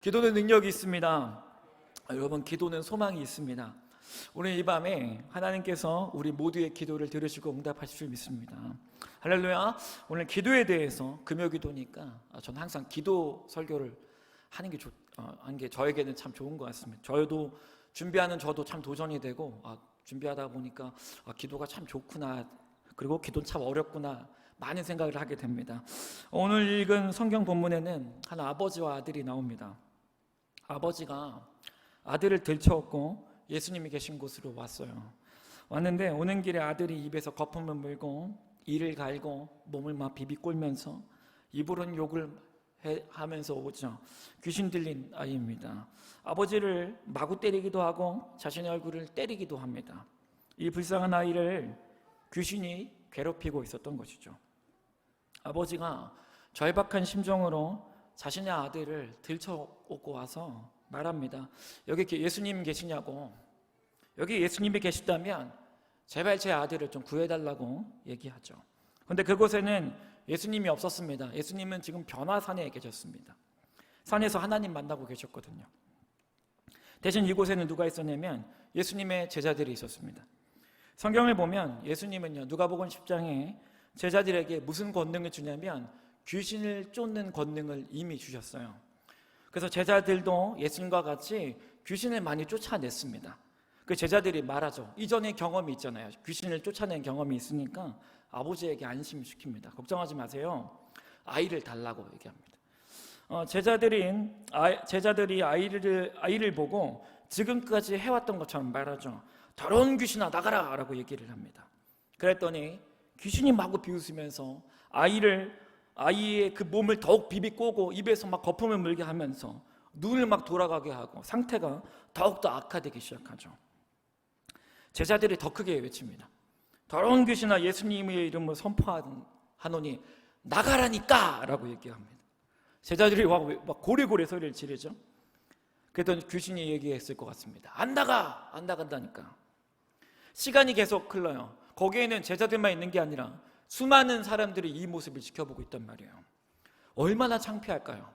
기도는 능력이 있습니다. 아, 여러분, 기도는 소망이 있습니다. 오늘 이 밤에 하나님께서 우리 모두의 기도를 들으시고 응답하실 줄 믿습니다. 할렐루야. 오늘 기도에 대해서 금요 기도니까 아, 저는 항상 기도 설교를 하는 게 좋, 어, 하는 게 저에게는 참 좋은 것 같습니다. 저도 준비하는 저도 참 도전이 되고 아, 준비하다 보니까 아, 기도가 참 좋구나. 그리고 기도는 참 어렵구나. 많은 생각을 하게 됩니다. 오늘 읽은 성경 본문에는 한 아버지와 아들이 나옵니다. 아버지가 아들을 들쳐업고 예수님이 계신 곳으로 왔어요. 왔는데 오는 길에 아들이 입에서 거품을 물고 이를 갈고 몸을 막 비비꼴면서 입으로는 욕을 해- 하면서 오죠. 귀신 들린 아이입니다. 아버지를 마구 때리기도 하고 자신의 얼굴을 때리기도 합니다. 이 불쌍한 아이를 귀신이 괴롭히고 있었던 것이죠. 아버지가 절박한 심정으로 자신의 아들을 들쳐오고 와서 말합니다. 여기 게- 예수님 계시냐고. 여기 예수님이 계시다면 제발 제 아들을 좀 구해달라고 얘기하죠. 근데 그곳에는 예수님이 없었습니다. 예수님은 지금 변화산에 계셨습니다. 산에서 하나님 만나고 계셨거든요. 대신 이곳에는 누가 있었냐면 예수님의 제자들이 있었습니다. 성경을 보면 예수님은요 누가복음 10장에 제자들에게 무슨 권능을 주냐면 귀신을 쫓는 권능을 이미 주셨어요. 그래서 제자들도 예수님과 같이 귀신을 많이 쫓아냈습니다. 그 제자들이 말하죠. 이전에 경험이 있잖아요. 귀신을 쫓아낸 경험이 있으니까 아버지에게 안심시킵니다. 걱정하지 마세요. 아이를 달라고 얘기합니다. 어, 제자들인 아, 제자들이 아이를 아이를 보고 지금까지 해왔던 것처럼 말하죠. 더러운 귀신아 나가라라고 얘기를 합니다. 그랬더니 귀신이 마구 비웃으면서 아이를 아이의 그 몸을 더욱 비비꼬고 입에서 막 거품을 물게 하면서 눈을 막 돌아가게 하고 상태가 더욱 더 악화되기 시작하죠. 제자들이 더 크게 외칩니다. 더러운 귀신아 예수님의 이름을 선포하노니 나가라니까 라고 얘기합니다. 제자들이 막, 막 고래고래 소리를 지르죠. 그랬더니 귀신이 얘기했을 것 같습니다. 안 나가, 안 나간다니까. 시간이 계속 흘러요. 거기에는 제자들만 있는 게 아니라 수많은 사람들이 이 모습을 지켜보고 있단 말이에요. 얼마나 창피할까요?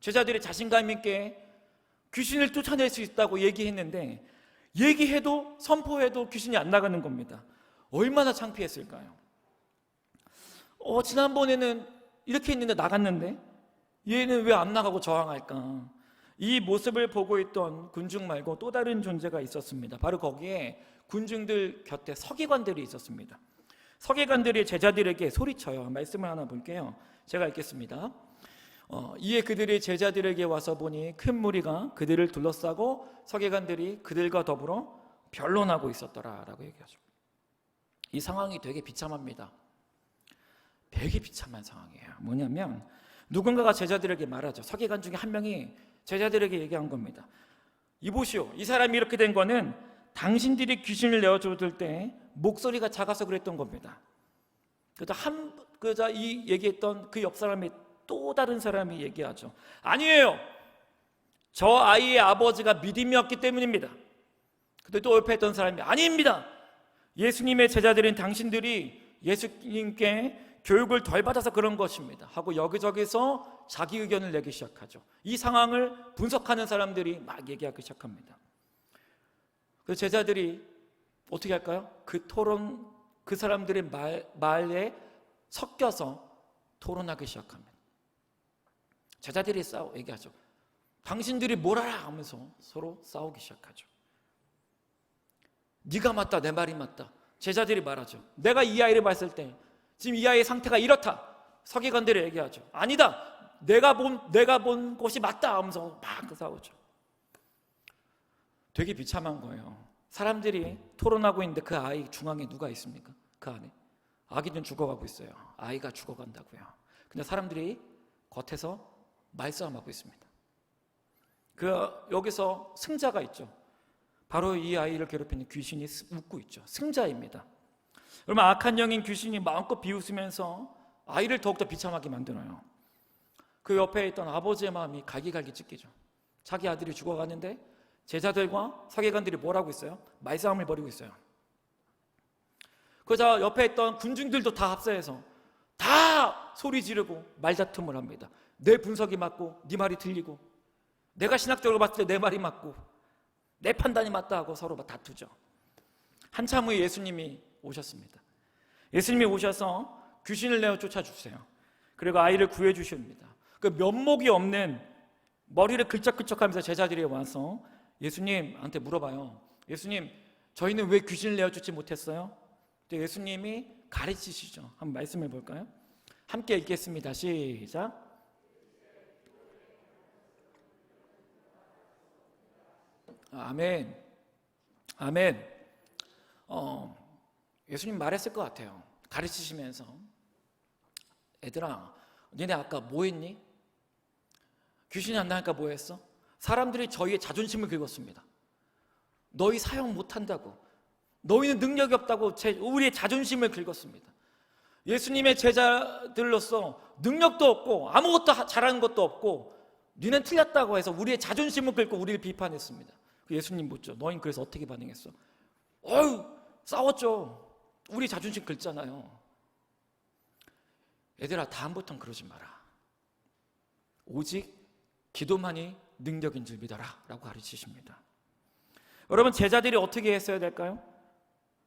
제자들이 자신감 있게 귀신을 쫓아낼 수 있다고 얘기했는데 얘기해도 선포해도 귀신이 안 나가는 겁니다. 얼마나 창피했을까요? 어, 지난번에는 이렇게 했는데 나갔는데 얘는 왜 안 나가고 저항할까? 이 모습을 보고 있던 군중 말고 또 다른 존재가 있었습니다. 바로 거기에 군중들 곁에 서기관들이 있었습니다. 서기관들이 제자들에게 소리쳐요. 말씀을 하나 볼게요. 제가 읽겠습니다. 어, 이에 그들이 제자들에게 와서 보니 큰 무리가 그들을 둘러싸고 서기관들이 그들과 더불어 변론하고 있었더라라고 얘기하죠. 이 상황이 되게 비참합니다. 되게 비참한 상황이에요. 뭐냐면 누군가가 제자들에게 말하죠. 서기관 중에 한 명이 제자들에게 얘기한 겁니다. 이보시오. 이 사람이 이렇게 된 거는 당신들이 귀신을 내어줬을 때 목소리가 작아서 그랬던 겁니다. 그자 한 그자 이 얘기했던 그 옆 사람이 또 다른 사람이 얘기하죠. 아니에요. 저 아이의 아버지가 믿음이 없기 때문입니다. 근데 또 옆에 있던 사람이 아닙니다. 예수님의 제자들인 당신들이 예수님께 교육을 덜 받아서 그런 것입니다. 하고 여기저기서 자기 의견을 내기 시작하죠. 이 상황을 분석하는 사람들이 막 얘기하기 시작합니다. 그래서 제자들이 어떻게 할까요? 그 토론, 그 사람들의 말, 말에 섞여서 토론하기 시작합니다. 제자들이 싸우, 얘기하죠. 당신들이 뭘 알아? 하면서 서로 싸우기 시작하죠. 네가 맞다, 내 말이 맞다. 제자들이 말하죠. 내가 이 아이를 봤을 때 지금 이 아이의 상태가 이렇다. 서기관들이 얘기하죠. 아니다. 내가 본 내가 본 곳이 맞다 하면서 막 싸우죠. 되게 비참한 거예요. 사람들이 토론하고 있는데 그 아이 중앙에 누가 있습니까? 그 안에 아기는 죽어가고 있어요. 아이가 죽어간다고요. 근데 사람들이 겉에서 말싸움하고 있습니다. 그 여기서 승자가 있죠. 바로 이 아이를 괴롭히는 귀신이 웃고 있죠. 승자입니다. 여러분 악한 영인 귀신이 마음껏 비웃으면서 아이를 더욱더 비참하게 만들어요. 그 옆에 있던 아버지의 마음이 갈기갈기 찢기죠. 자기 아들이 죽어가는데 제자들과 사계관들이 뭘 하고 있어요? 말싸움을 벌이고 있어요. 그자 옆에 있던 군중들도 다 합세해서 다 소리 지르고 말다툼을 합니다. 내 분석이 맞고 네 말이 틀리고 내가 신학적으로 봤을 때 내 말이 맞고 내 판단이 맞다 하고 서로 막 다투죠. 한참 후에 예수님이 오셨습니다. 예수님이 오셔서 귀신을 내어 쫓아주세요. 그리고 아이를 구해 주십니다. 그 면목이 없는 머리를 긁적긁적하면서 제자들이 와서 예수님한테 물어봐요. 예수님, 저희는 왜 귀신을 내어 쫓지 못했어요? 예수님이 가르치시죠. 한번 말씀해 볼까요? 함께 읽겠습니다. 시작. 아멘. 아멘. 어, 예수님 말했을 것 같아요. 가르치시면서. 애들아, 니네 아까 뭐 했니? 귀신이 안 나니까 뭐 했어? 사람들이 저희의 자존심을 긁었습니다. 너희 사용 못 한다고. 너희는 능력이 없다고 제, 우리의 자존심을 긁었습니다. 예수님의 제자들로서 능력도 없고 아무것도 하- 잘하는 것도 없고 니는 틀렸다고 해서 우리의 자존심을 긁고 우리를 비판했습니다. 그 예수님 묻죠. 너희는 그래서 어떻게 반응했어? 어휴 싸웠죠. 우리 자존심 긁잖아요. 얘들아 다음부턴 그러지 마라. 오직 기도만이 능력인 줄 믿어라 라고 가르치십니다. 여러분 제자들이 어떻게 했어야 될까요?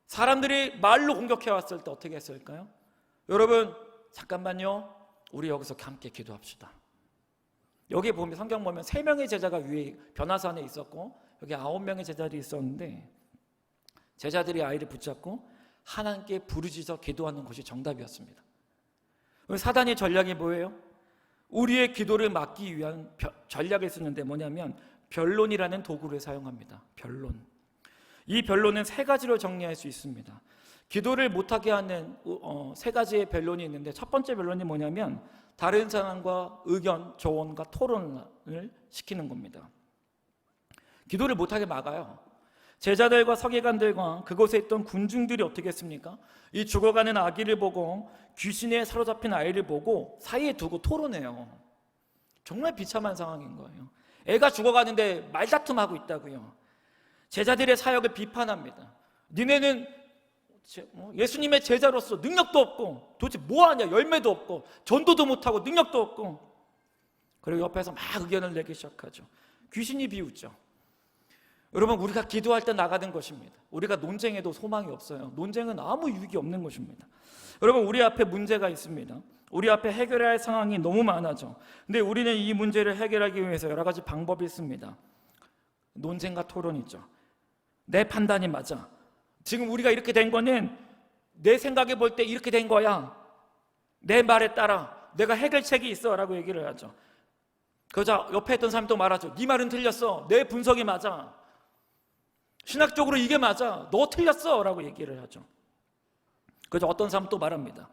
사람들이 말로 공격해 왔을 때 어떻게 했을까요? 여러분 잠깐만요. 우리 여기서 함께 기도합시다. 여기 보면 성경 보면 세 명의 제자가 위에 변화산에 있었고 여기 아홉 명의 제자들이 있었는데 제자들이 아이를 붙잡고 하나님께 부르짖어 기도하는 것이 정답이었습니다. 사단의 전략이 뭐예요? 우리의 기도를 막기 위한 벼- 전략을 쓰는데 뭐냐면 변론이라는 도구를 사용합니다. 변론. 이 변론은 세 가지로 정리할 수 있습니다. 기도를 못하게 하는 어, 세 가지의 변론이 있는데 첫 번째 변론이 뭐냐면 다른 사람과 의견, 조언과 토론을 시키는 겁니다. 기도를 못하게 막아요. 제자들과 서기관들과 그곳에 있던 군중들이 어떻게 했습니까? 이 죽어가는 아기를 보고 귀신에 사로잡힌 아이를 보고 사이에 두고 토론해요. 정말 비참한 상황인 거예요. 애가 죽어가는데 말다툼하고 있다고요. 제자들의 사역을 비판합니다. 니네는 제- 어, 예수님의 제자로서 능력도 없고 도대체 뭐하냐 열매도 없고 전도도 못하고 능력도 없고 그리고 옆에서 막 의견을 내기 시작하죠. 귀신이 비웃죠. 여러분 우리가 기도할 때 나가는 것입니다. 우리가 논쟁에도 소망이 없어요. 논쟁은 아무 유익이 없는 것입니다. 여러분 우리 앞에 문제가 있습니다. 우리 앞에 해결해야 할 상황이 너무 많아져. 근데 우리는 이 문제를 해결하기 위해서 여러 가지 방법이 있습니다. 논쟁과 토론이죠. 내 판단이 맞아. 지금 우리가 이렇게 된 거는 내 생각에 볼 때 이렇게 된 거야. 내 말에 따라 내가 해결책이 있어라고 얘기를 하죠. 그러자 옆에 있던 사람이 또 말하죠. 네 말은 틀렸어. 내 분석이 맞아. 신학적으로 이게 맞아. 너 틀렸어 라고 얘기를 하죠. 그래서 어떤 사람 또 말합니다.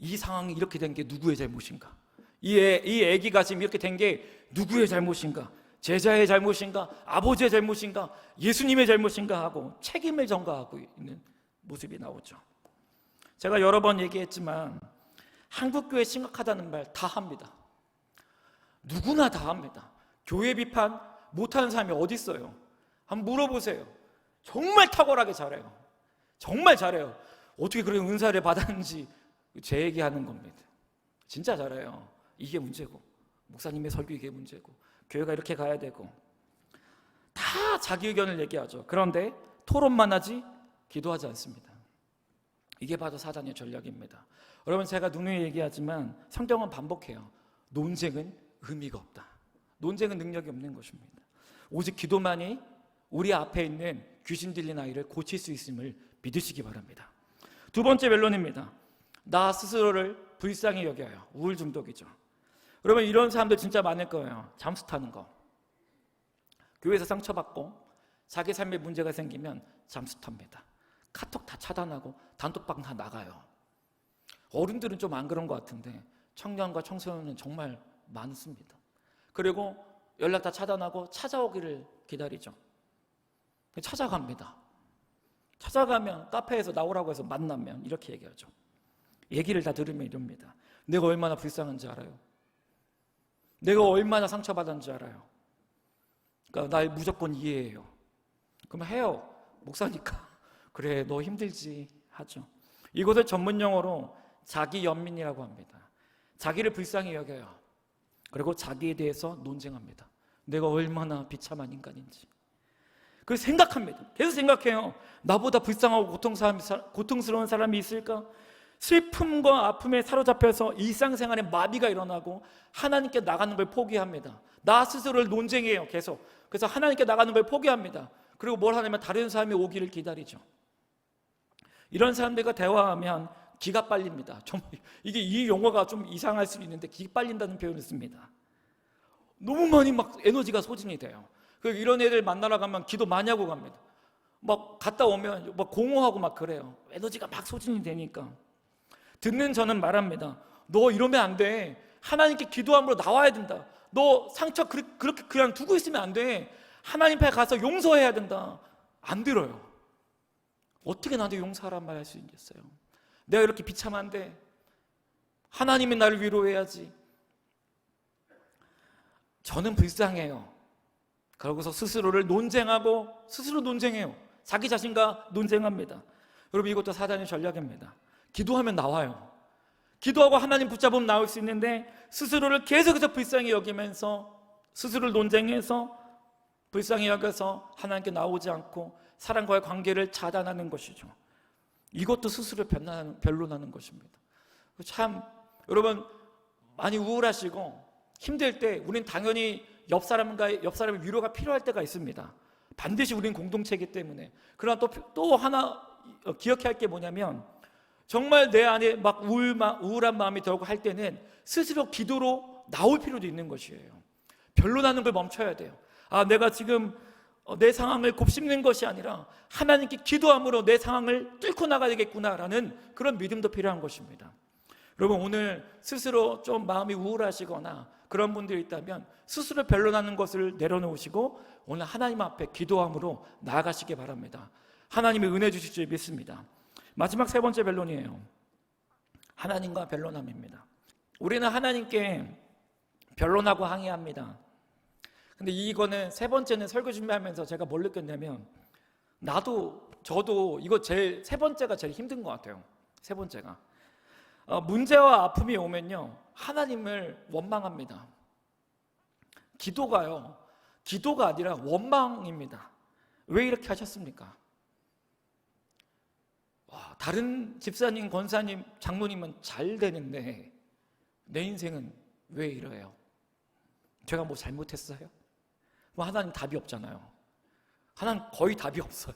이 상황이 이렇게 된 게 누구의 잘못인가? 이, 애, 이 애기가 지금 이렇게 된 게 누구의 잘못인가? 제자의 잘못인가? 아버지의 잘못인가? 예수님의 잘못인가? 하고 책임을 전가하고 있는 모습이 나오죠. 제가 여러 번 얘기했지만 한국교회 심각하다는 말 다 합니다. 누구나 다 합니다. 교회 비판 못하는 사람이 어디 있어요? 한번 물어보세요. 정말 탁월하게 잘해요. 정말 잘해요. 어떻게 그런 은사를 받았는지 제 얘기하는 겁니다. 진짜 잘해요. 이게 문제고 목사님의 설교 이게 문제고 교회가 이렇게 가야 되고 다 자기 의견을 얘기하죠. 그런데 토론만 하지 기도하지 않습니다. 이게 바로 사단의 전략입니다. 여러분 제가 누누이 얘기하지만 성경은 반복해요. 논쟁은 의미가 없다. 논쟁은 능력이 없는 것입니다. 오직 기도만이 우리 앞에 있는 귀신 들린 아이를 고칠 수 있음을 믿으시기 바랍니다. 두 번째 변론입니다. 나 스스로를 불쌍히 여겨요. 우울 중독이죠. 여러분 이런 사람들 진짜 많을 거예요. 잠수 타는 거. 교회에서 상처받고 자기 삶에 문제가 생기면 잠수 탑니다. 카톡 다 차단하고 단톡방 다 나가요. 어른들은 좀 안 그런 것 같은데 청년과 청소년은 정말 많습니다. 그리고 연락 다 차단하고 찾아오기를 기다리죠. 찾아갑니다. 찾아가면 카페에서 나오라고 해서 만나면 이렇게 얘기하죠. 얘기를 다 들으면 이럽니다. 내가 얼마나 불쌍한지 알아요. 내가 얼마나 상처받았는지 알아요. 그러니까 날 무조건 이해해요. 그럼 해요. 목사니까. 그래, 너 힘들지. 하죠. 이것을 전문 용어로 자기 연민이라고 합니다. 자기를 불쌍히 여겨요. 그리고 자기에 대해서 논쟁합니다. 내가 얼마나 비참한 인간인지. 그 생각합니다. 계속 생각해요. 나보다 불쌍하고 고통스러운 사람이 있을까? 슬픔과 아픔에 사로잡혀서 일상생활에 마비가 일어나고 하나님께 나가는 걸 포기합니다. 나 스스로를 논쟁해요. 계속. 그래서 하나님께 나가는 걸 포기합니다. 그리고 뭘 하냐면 다른 사람이 오기를 기다리죠. 이런 사람들과 대화하면 기가 빨립니다. 정말 이게 이 용어가 좀 이상할 수도 있는데 기 빨린다는 표현을 씁니다. 너무 많이 막 에너지가 소진이 돼요. 그 이런 애들 만나러 가면 기도 많이 하고 갑니다. 막 갔다 오면 막 공허하고 막 그래요. 에너지가 막 소진이 되니까. 듣는 저는 말합니다. 너 이러면 안 돼. 하나님께 기도함으로 나와야 된다. 너 상처 그- 그렇게 그냥 두고 있으면 안 돼. 하나님 앞에 가서 용서해야 된다. 안 들어요. 어떻게 나한테 용서하란 말 할 수 있겠어요? 내가 이렇게 비참한데 하나님이 나를 위로해야지. 저는 불쌍해요. 그러고서 스스로를 논쟁하고 스스로 논쟁해요. 자기 자신과 논쟁합니다. 여러분 이것도 사단의 전략입니다. 기도하면 나와요. 기도하고 하나님 붙잡으면 나올 수 있는데 스스로를 계속해서 불쌍히 여기면서 스스로를 논쟁해서 불쌍히 여겨서 하나님께 나오지 않고 사람과의 관계를 차단하는 것이죠. 이것도 스스로 변론하는 것입니다. 참 여러분 많이 우울하시고 힘들 때 우린 당연히 옆 사람과 옆 사람의 위로가 필요할 때가 있습니다. 반드시 우린 공동체이기 때문에. 그러나 또, 또 하나 어, 기억해야 할 게 뭐냐면 정말 내 안에 막 우울, 우울한 마음이 들고 할 때는 스스로 기도로 나올 필요도 있는 것이에요. 변론하는 걸 멈춰야 돼요. 아, 내가 지금 어, 내 상황을 곱씹는 것이 아니라 하나님께 기도함으로 내 상황을 뚫고 나가야겠구나라는 그런 믿음도 필요한 것입니다. 여러분 오늘 스스로 좀 마음이 우울하시거나 그런 분들이 있다면 스스로 변론하는 것을 내려놓으시고 오늘 하나님 앞에 기도함으로 나아가시기 바랍니다. 하나님이 은혜 주실 줄 믿습니다. 마지막 세 번째 변론이에요. 하나님과 변론함입니다. 우리는 하나님께 변론하고 항의합니다. 근데 이거는 세 번째는 설교 준비하면서 제가 뭘 느꼈냐면 나도 저도 이거 제일 세 번째가 제일 힘든 것 같아요. 세 번째가 어, 문제와 아픔이 오면요 하나님을 원망합니다. 기도가요 기도가 아니라 원망입니다. 왜 이렇게 하셨습니까? 와, 다른 집사님, 권사님, 장로님은 잘 되는데 내 인생은 왜 이래요? 제가 뭐 잘못했어요? 뭐 하나님 답이 없잖아요. 하나님 거의 답이 없어요.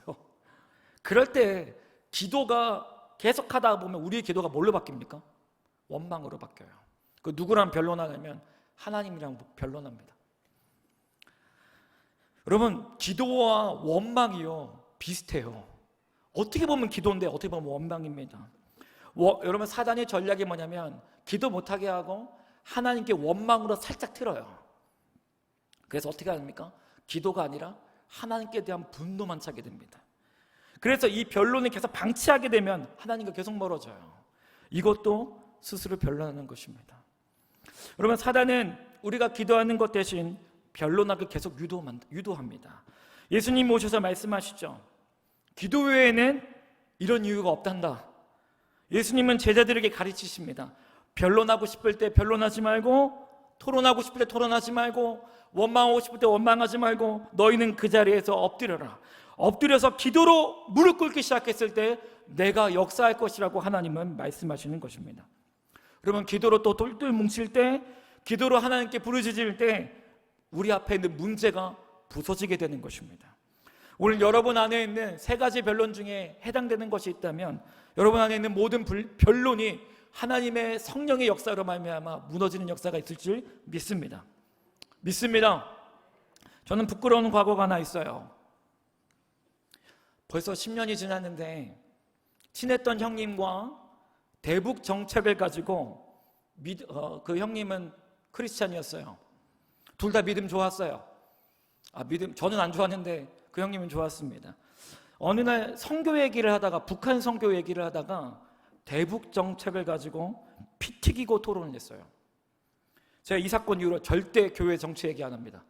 그럴 때 기도가 계속하다 보면 우리의 기도가 뭘로 바뀝니까? 원망으로 바뀌어요. 그 누구랑 변론하냐면 하나님이랑 변론합니다. 여러분 기도와 원망이요 비슷해요. 어떻게 보면 기도인데 어떻게 보면 원망입니다. 워, 여러분 사단의 전략이 뭐냐면 기도 못하게 하고 하나님께 원망으로 살짝 틀어요. 그래서 어떻게 합니까? 기도가 아니라 하나님께 대한 분노만 차게 됩니다. 그래서 이 변론을 계속 방치하게 되면 하나님과 계속 멀어져요. 이것도 스스로 변론하는 것입니다. 여러분 사단은 우리가 기도하는 것 대신 변론하게 계속 유도합니다. 예수님 오셔서 말씀하시죠. 기도 외에는 이런 이유가 없단다. 예수님은 제자들에게 가르치십니다. 변론하고 싶을 때 변론하지 말고 토론하고 싶을 때 토론하지 말고 원망하고 싶을 때 원망하지 말고 너희는 그 자리에서 엎드려라. 엎드려서 기도로 무릎 꿇기 시작했을 때 내가 역사할 것이라고 하나님은 말씀하시는 것입니다. 그러면 기도로 또 똘똘 뭉칠 때 기도로 하나님께 부르짖을 때 우리 앞에 있는 문제가 부서지게 되는 것입니다. 오늘 여러분 안에 있는 세 가지 변론 중에 해당되는 것이 있다면 여러분 안에 있는 모든 변론이 하나님의 성령의 역사로 말미암아 무너지는 역사가 있을 줄 믿습니다. 믿습니다. 저는 부끄러운 과거가 하나 있어요. 벌써 10년이 지났는데 친했던 형님과 대북 정책을 가지고 믿, 어, 그 형님은 크리스찬이었어요. 둘 다 믿음 좋았어요. 아, 믿음 저는 안 좋았는데 그 형님은 좋았습니다. 어느 날 선교 얘기를 하다가 북한 선교 얘기를 하다가 대북 정책을 가지고 피 튀기고 토론을 했어요. 제가 이 사건 이후로 절대 교회 정치 얘기 안 합니다.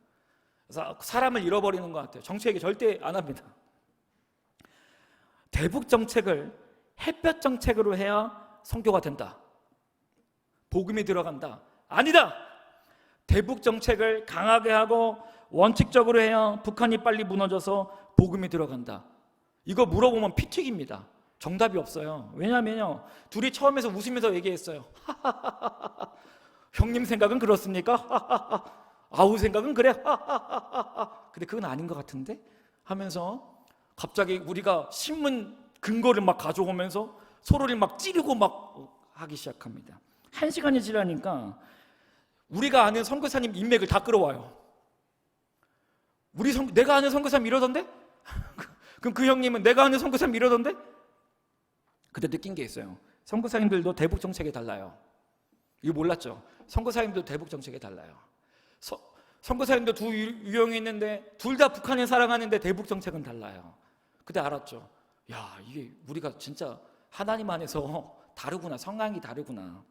그래서 사람을 잃어버리는 것 같아요. 정치 얘기 절대 안 합니다. 대북 정책을 햇볕 정책으로 해야 선교가 된다. 복음이 들어간다. 아니다. 대북 정책을 강하게 하고 원칙적으로 해야 북한이 빨리 무너져서 복음이 들어간다. 이거 물어보면 피튀기입니다. 정답이 없어요. 왜냐하면요. 둘이 처음에서 웃으면서 얘기했어요. 형님 생각은 그렇습니까? 아우 생각은 그래. 근데 그건 아닌 것 같은데 하면서 갑자기 우리가 신문 근거를 막 가져오면서 서로를 막 찌르고 막 하기 시작합니다. 한 시간이 지나니까 우리가 아는 선교사님 인맥을 다 끌어와요. 우리 선, 내가 아는 선교사님 이러던데? 그럼 그 형님은 내가 아는 선교사님 이러던데? 그때 느낀 게 있어요. 선교사님들도 대북 정책이 달라요. 이거 몰랐죠? 선교사님도 대북 정책이 달라요. 서, 선교사님도 두 유- 유형이 있는데 둘 다 북한을 사랑하는데 대북 정책은 달라요. 그때 알았죠. 야 이게 우리가 진짜 하나님 안에서 다르구나 성향이 다르구나.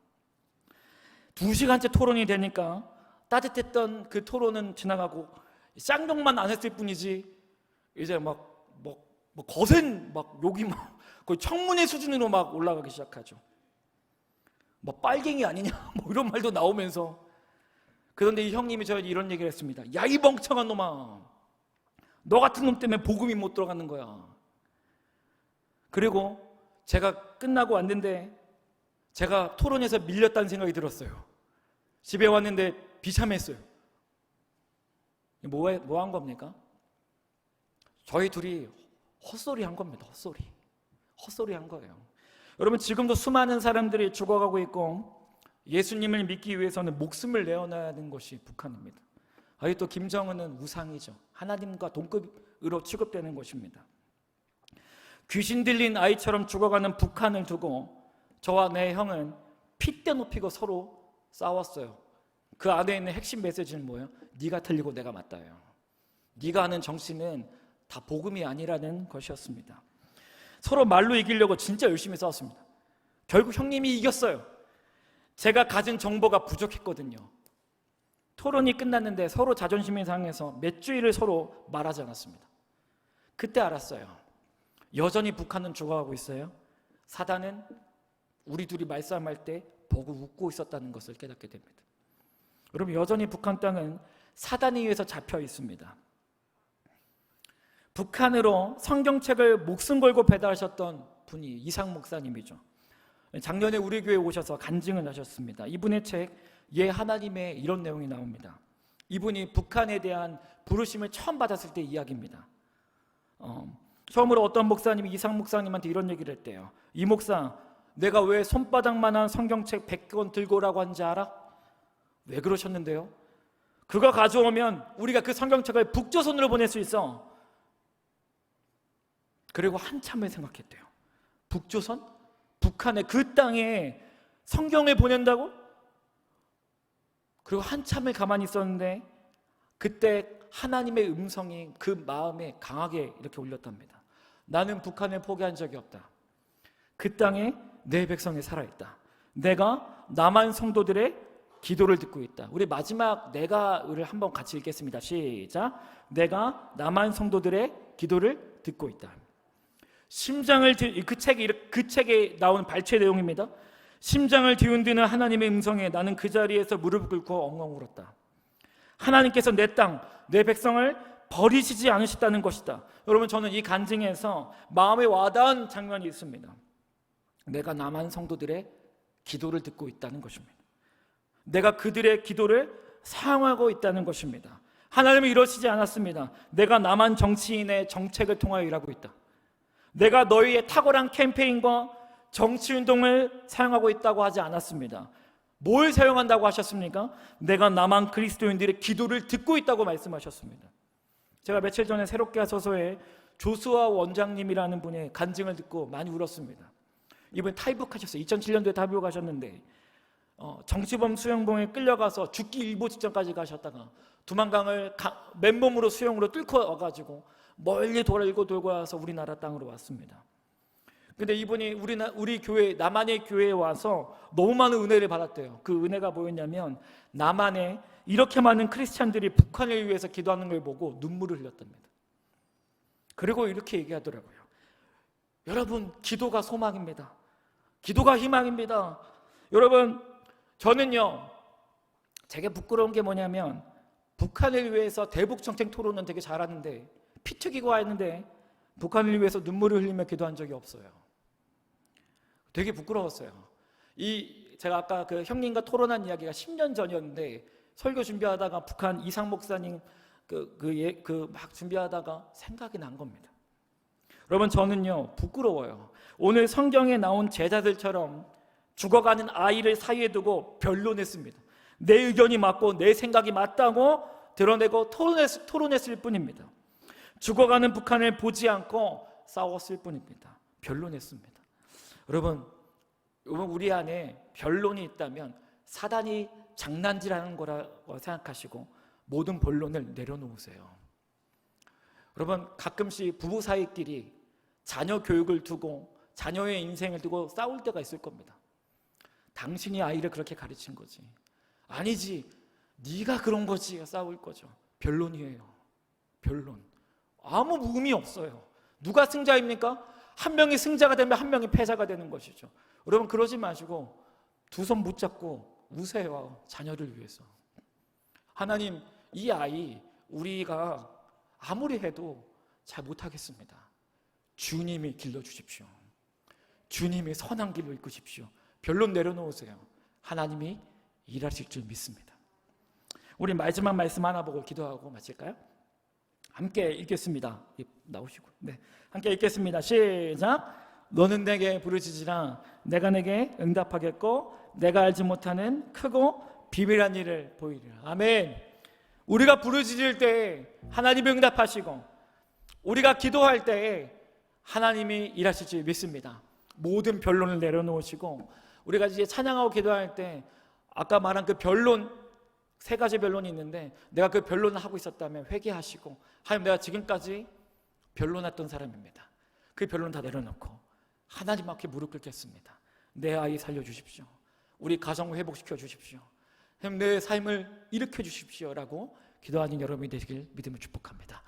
두 시간째 토론이 되니까 따뜻했던 그 토론은 지나가고 쌍욕만 안 했을 뿐이지 이제 막뭐 뭐 거센 막 욕이 막 거의 청문회 수준으로 막 올라가기 시작하죠. 뭐 빨갱이 아니냐 뭐 이런 말도 나오면서 그런데 이 형님이 저에게 이런 얘기를 했습니다. 야 이 멍청한 놈아, 너 같은 놈 때문에 복음이 못 들어가는 거야. 그리고 제가 끝나고 왔는데 제가 토론에서 밀렸다는 생각이 들었어요. 집에 왔는데 비참했어요. 뭐, 뭐 한 겁니까? 저희 둘이 헛소리 한 겁니다. 헛소리. 헛소리 한 거예요. 여러분, 지금도 수많은 사람들이 죽어가고 있고 예수님을 믿기 위해서는 목숨을 내어놔야 하는 것이 북한입니다. 아직 또 김정은은 우상이죠. 하나님과 동급으로 취급되는 것입니다. 귀신 들린 아이처럼 죽어가는 북한을 두고 저와 내 형은 핏대 높이고 서로 싸웠어요. 그 안에 있는 핵심 메시지는 뭐예요? 네가 틀리고 내가 맞다예요. 네가 하는 정치는 다 복음이 아니라는 것이었습니다. 서로 말로 이기려고 진짜 열심히 싸웠습니다. 결국 형님이 이겼어요. 제가 가진 정보가 부족했거든요. 토론이 끝났는데 서로 자존심이 상해서 몇 주일을 서로 말하지 않았습니다. 그때 알았어요. 여전히 북한은 죽어가고 있어요. 사단은 우리 둘이 말싸움할 때 보고 웃고 있었다는 것을 깨닫게 됩니다. 여러분 여전히 북한 땅은 사단에 의해서 잡혀 있습니다. 북한으로 성경책을 목숨 걸고 배달하셨던 분이 이상 목사님이죠. 작년에 우리 교회 오셔서 간증을 하셨습니다. 이분의 책, 예 하나님의 이런 내용이 나옵니다. 이분이 북한에 대한 부르심을 처음 받았을 때 이야기입니다. 어, 처음으로 어떤 목사님이 이상 목사님한테 이런 얘기를 했대요. 이 목사, 내가 왜 손바닥만한 성경책 100권 들고 오라고 한지 알아? 왜 그러셨는데요? 그거 가져오면 우리가 그 성경책을 북조선으로 보낼 수 있어. 그리고 한참을 생각했대요. 북조선? 북한의 그 땅에 성경을 보낸다고? 그리고 한참을 가만히 있었는데 그때 하나님의 음성이 그 마음에 강하게 이렇게 울렸답니다. 나는 북한을 포기한 적이 없다. 그 땅에 내 백성이 살아있다. 내가 남한 성도들의 기도를 듣고 있다. 우리 마지막 내가를 한번 같이 읽겠습니다. 시작. 내가 남한 성도들의 기도를 듣고 있다. 심장을 그 책이 그 책에 나온 발췌 내용입니다. 심장을 뒤흔드는 하나님의 음성에 나는 그 자리에서 무릎 꿇고 엉엉 울었다. 하나님께서 내 땅, 내 백성을 버리시지 않으셨다는 것이다. 여러분 저는 이 간증에서 마음에 와닿은 장면이 있습니다. 내가 남한 성도들의 기도를 듣고 있다는 것입니다. 내가 그들의 기도를 사용하고 있다는 것입니다. 하나님은 이러시지 않았습니다. 내가 남한 정치인의 정책을 통하여 일하고 있다. 내가 너희의 탁월한 캠페인과 정치 운동을 사용하고 있다고 하지 않았습니다. 뭘 사용한다고 하셨습니까? 내가 남한 그리스도인들의 기도를 듣고 있다고 말씀하셨습니다. 제가 며칠 전에 새롭게 하소서에 조수아 원장님이라는 분의 간증을 듣고 많이 울었습니다. 이분 탈북하셨어요. 2007년도에 탈북하셨는데 어, 정치범 수영봉에 끌려가서 죽기 일보 직전까지 가셨다가 두만강을 가, 맨몸으로 수영으로 뚫고 와가지고 멀리 돌고 돌고 와서 우리나라 땅으로 왔습니다. 근데 이분이 우리 우리 교회 남한의 교회에 와서 너무 많은 은혜를 받았대요. 그 은혜가 뭐였냐면 남한에 이렇게 많은 크리스찬들이 북한을 위해서 기도하는 걸 보고 눈물을 흘렸답니다. 그리고 이렇게 얘기하더라고요. 여러분, 기도가 소망입니다. 기도가 희망입니다. 여러분, 저는요, 제게 부끄러운 게 뭐냐면 북한을 위해서 대북 정책 토론은 되게 잘하는데 피 튀기고 와 있는데 북한을 위해서 눈물을 흘리며 기도한 적이 없어요. 되게 부끄러웠어요. 이 제가 아까 그 형님과 토론한 이야기가 10년 전이었는데 설교 준비하다가 북한 이상 목사님 그그그막 준비하다가 생각이 난 겁니다. 여러분 저는요 부끄러워요. 오늘 성경에 나온 제자들처럼 죽어가는 아이를 사이에 두고 변론했습니다. 내 의견이 맞고 내 생각이 맞다고 드러내고 토론했, 토론했을 뿐입니다. 죽어가는 북한을 보지 않고 싸웠을 뿐입니다. 변론했습니다. 여러분, 여러분 우리 안에 변론이 있다면 사단이 장난질하는 거라고 생각하시고 모든 본론을 내려놓으세요. 여러분 가끔씩 부부 사이끼리 자녀 교육을 두고 자녀의 인생을 두고 싸울 때가 있을 겁니다. 당신이 아이를 그렇게 가르친 거지. 아니지. 네가 그런 거지. 싸울 거죠. 변론이에요. 변론. 아무 의미 없어요. 누가 승자입니까? 한 명이 승자가 되면 한 명이 패자가 되는 것이죠. 여러분 그러지 마시고 두 손 붙잡고 우세요. 자녀를 위해서. 하나님 이 아이 우리가 아무리 해도 잘 못하겠습니다. 주님이 길러 주십시오. 주님이 선한 길로 이끄십시오. 변론 내려놓으세요. 하나님이 일하실 줄 믿습니다. 우리 마지막 말씀 하나 보고 기도하고 마칠까요? 함께 읽겠습니다. 나오시고. 네. 함께 읽겠습니다. 시작. 너는 내게 부르짖으라 내가 내게 응답하겠고 내가 알지 못하는 크고 비밀한 일을 보이리라. 아멘. 우리가 부르짖을 때 하나님이 응답하시고 우리가 기도할 때 하나님이 일하실 줄 믿습니다. 모든 변론을 내려놓으시고 우리가 이제 찬양하고 기도할 때 아까 말한 그 변론 세 가지 변론이 있는데 내가 그 변론을 하고 있었다면 회개하시고 하나님 내가 지금까지 변론했던 사람입니다. 그 변론 다 내려놓고 하나님 앞에 무릎 꿇겠습니다. 내 아이 살려주십시오. 우리 가정 회복시켜 주십시오. 하나님 내 삶을 일으켜 주십시오라고 기도하는 여러분이 되시길 믿음을 축복합니다.